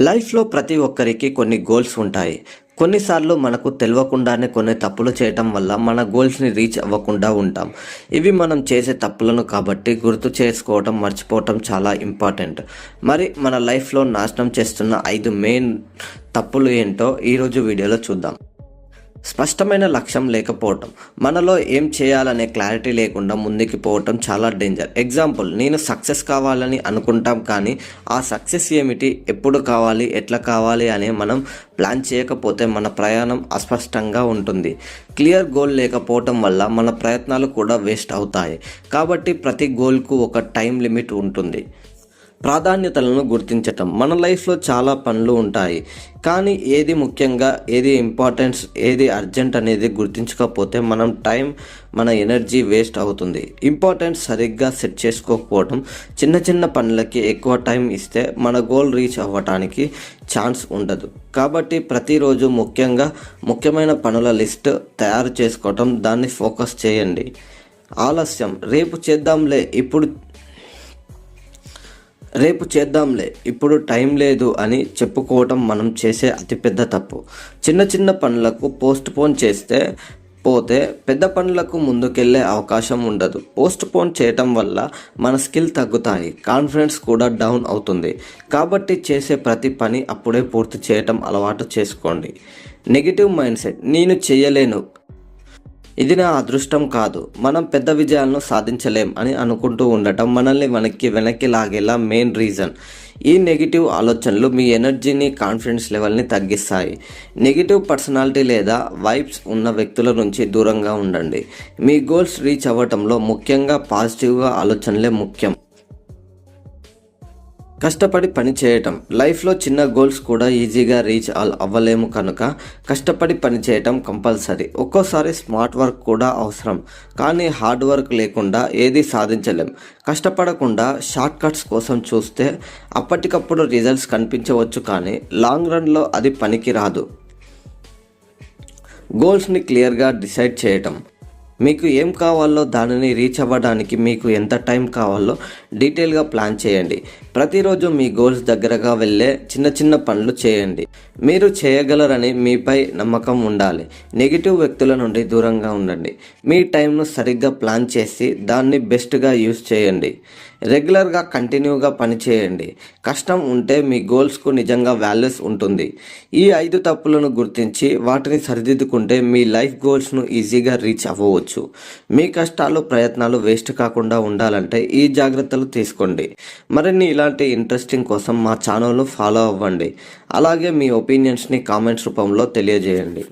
లైఫ్లో ప్రతి ఒక్కరికి కొన్ని గోల్స్ ఉంటాయి. కొన్నిసార్లు మనకు తెలియకుండానే కొన్ని తప్పులు చేయటం వల్ల మన గోల్స్ని రీచ్ అవ్వకుండా ఉంటాం. ఇవి మనం చేసే తప్పులను కాబట్టి గుర్తు చేసుకోవటం మర్చిపోవటం చాలా ఇంపార్టెంట్. మరి మన లైఫ్లో నాశనం చేస్తున్న ఐదు మెయిన్ తప్పులు ఏంటో ఈరోజు వీడియోలో చూద్దాం. స్పష్టమైన లక్ష్యం లేకపోవటం. మనలో ఏం చేయాలనే క్లారిటీ లేకుండా ముందుకు పోవటం చాలా డేంజర్. ఎగ్జాంపుల్ నేను సక్సెస్ కావాలని అనుకుంటాం కానీ ఆ సక్సెస్ ఏమిటి ఎప్పుడు కావాలి ఎట్లా కావాలి అనే మనం ప్లాన్ చేయకపోతే మన ప్రయాణం అస్పష్టంగా ఉంటుంది. క్లియర్ గోల్ లేకపోవటం వల్ల మన ప్రయత్నాలు కూడా వేస్ట్ అవుతాయి. కాబట్టి ప్రతి గోల్కు ఒక టైం లిమిట్ ఉంటుంది. ప్రాధాన్యతలను గుర్తించటం. మన లైఫ్లో చాలా పనులు ఉంటాయి. కానీ ఏది ముఖ్యంగా ఏది ఇంపార్టెన్స్ ఏది అర్జెంట్ అనేది గుర్తించకపోతే మనం టైం మన ఎనర్జీ వేస్ట్ అవుతుంది. ఇంపార్టెన్స్ సరిగ్గా సెట్ చేసుకోకపోవడం చిన్న చిన్న పనులకి ఎక్కువ టైం ఇస్తే మన గోల్ రీచ్ అవ్వటానికి ఛాన్స్ ఉండదు. కాబట్టి ప్రతిరోజు ముఖ్యంగా ముఖ్యమైన పనుల లిస్ట్ తయారు చేసుకోవటం దాన్ని ఫోకస్ చేయండి. ఆలస్యం. రేపు చేద్దాంలే ఇప్పుడు రేపు చేద్దాంలే ఇప్పుడు టైం లేదు అని చెప్పుకోవటం మనం చేసే అతిపెద్ద తప్పు. చిన్న చిన్న పనులకు పోస్ట్ పోన్ చేస్తే పోతే పెద్ద పనులకు ముందుకెళ్ళే అవకాశం ఉండదు. పోస్ట్ పోన్ చేయటం వల్ల మన స్కిల్ తగ్గుతాయి కాన్ఫిడెన్స్ కూడా డౌన్ అవుతుంది. కాబట్టి చేసే ప్రతి పని అప్పుడే పూర్తి చేయటం అలవాటు చేసుకోండి. నెగిటివ్ మైండ్ సెట్ నేను చేయలేను ఇది నా అదృష్టం కాదు. మనం పెద్ద విజయాలను సాధించలేం అని అనుకుంటూ ఉండటం మనల్ని వెనక్కి వెనక్కి లాగేలా మెయిన్ రీజన్. ఈ నెగిటివ్ ఆలోచనలు మీ ఎనర్జీని కాన్ఫిడెన్స్ లెవెల్ని తగ్గిస్తాయి. నెగిటివ్ పర్సనాలిటీ లేదా వైబ్స్ ఉన్న వ్యక్తుల నుంచి దూరంగా ఉండండి. మీ గోల్స్ రీచ్ అవ్వటంలో ముఖ్యంగా పాజిటివ్గా ఆలోచనలే ముఖ్యం. కష్టపడి పని చేయటం. లైఫ్లో చిన్న గోల్స్ కూడా ఈజీగా రీచ్ అవ్వలేము కనుక కష్టపడి పని చేయటం కంపల్సరీ. ఒక్కోసారి స్మార్ట్ వర్క్ కూడా అవసరం. కానీ హార్డ్ వర్క్ లేకుండా ఏది సాధించలేం. కష్టపడకుండా షార్ట్ కట్స్ కోసం చూస్తే అప్పటికప్పుడు రిజల్ట్స్ కనిపించవచ్చు కానీ లాంగ్ రన్లో అది పనికి రాదు. గోల్స్ని క్లియర్గా డిసైడ్ చేయటం. మీకు ఏం కావాలో దానిని రీచ్ అవ్వడానికి మీకు ఎంత టైం కావాలో డీటెయిల్గా ప్లాన్ చేయండి. ప్రతిరోజు మీ గోల్స్ దగ్గరగా వెళ్ళే చిన్న చిన్న పనులు చేయండి. మీరు చేయగలరని మీపై నమ్మకం ఉండాలి. నెగిటివ్ వ్యక్తుల నుండి దూరంగా ఉండండి. మీ టైంను సరిగ్గా ప్లాన్ చేసి దాన్ని బెస్ట్గా యూస్ చేయండి. రెగ్యులర్గా కంటిన్యూగా పనిచేయండి కష్టం ఉంటే మీ గోల్స్కు నిజంగా వాల్యూస్ ఉంటుంది. ఈ ఐదు తప్పులను గుర్తించి వాటిని సరిదిద్దుకుంటే మీ లైఫ్ గోల్స్ను ఈజీగా రీచ్ అవ్వవచ్చు. మీ కష్టాలు ప్రయత్నాలు వేస్ట్ కాకుండా ఉండాలంటే ఈ జాగ్రత్తలు తీసుకోండి. మరిన్ని ఇలా ఇలాంటి ఇంట్రెస్టింగ్ కోసం మా ఛానల్ను ఫాలో అవ్వండి. అలాగే మీ ఒపీనియన్స్ని కామెంట్స్ రూపంలో తెలియజేయండి.